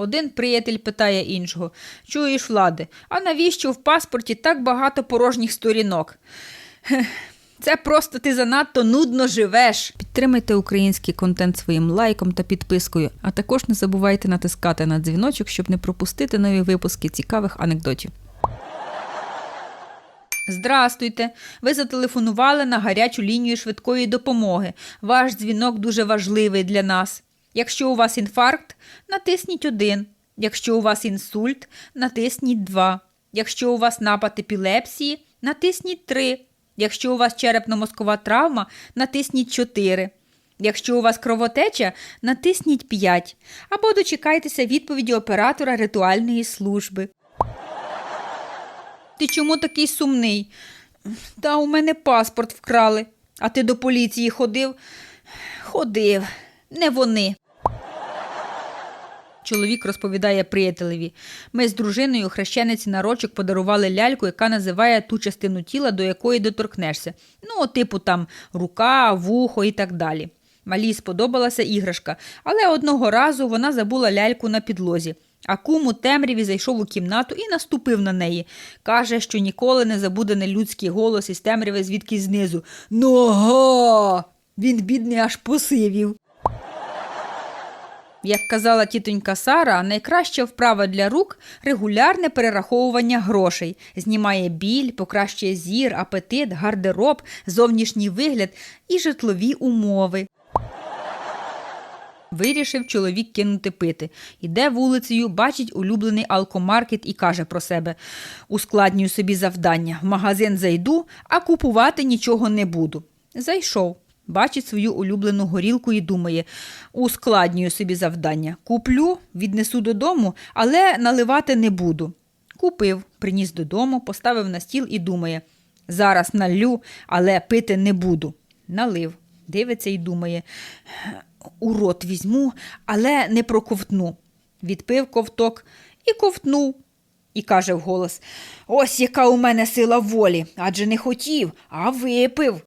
Один приятель питає іншого Чуєш, влади, а навіщо в паспорті так багато порожніх сторінок? Це просто ти занадто нудно живеш. Підтримайте український контент своїм лайком та підпискою, а також не забувайте натискати на дзвіночок, щоб не пропустити нові випуски цікавих анекдотів. Здрастуйте. Ви зателефонували на гарячу лінію швидкої допомоги. Ваш дзвінок дуже важливий для нас. Якщо у вас інфаркт, натисніть 1. Якщо у вас інсульт, натисніть 2. Якщо у вас напад епілепсії, натисніть 3. Якщо у вас черепно-мозкова травма, натисніть 4. Якщо у вас кровотеча, натисніть 5. Або дочекайтеся відповіді оператора ритуальної служби. Ти чому такий сумний? Та у мене паспорт вкрали. А ти до поліції ходив? Ходив, не вони. Чоловік розповідає приятелеві. Ми з дружиною хрещениці на рочок подарували ляльку, яка називає ту частину тіла, до якої доторкнешся. Ну, типу там рука, вухо і так далі. Малій сподобалася іграшка, але одного разу вона забула ляльку на підлозі. А кум у темряві зайшов у кімнату і наступив на неї. Каже, що ніколи не забуде нелюдський голос із темряви звідки знизу. Нога! Він бідний аж посивів. Як казала тітонька Сара, найкраща вправа для рук регулярне перераховування грошей. Знімає біль, покращує зір, апетит, гардероб, зовнішній вигляд і житлові умови. Вирішив чоловік кинути пити. Іде вулицею, бачить улюблений алкомаркет і каже про себе: ускладнюю собі завдання. В магазин зайду, а купувати нічого не буду. Зайшов. Бачить свою улюблену горілку і думає: ускладнюю собі завдання. Куплю, віднесу додому, але наливати не буду. Купив, приніс додому, поставив на стіл і думає: зараз наллю, але пити не буду. Налив, дивиться і думає: у рот візьму, але не проковтну. Відпив ковток і ковтнув. І каже вголос: Ось яка у мене сила волі, адже не хотів, а випив.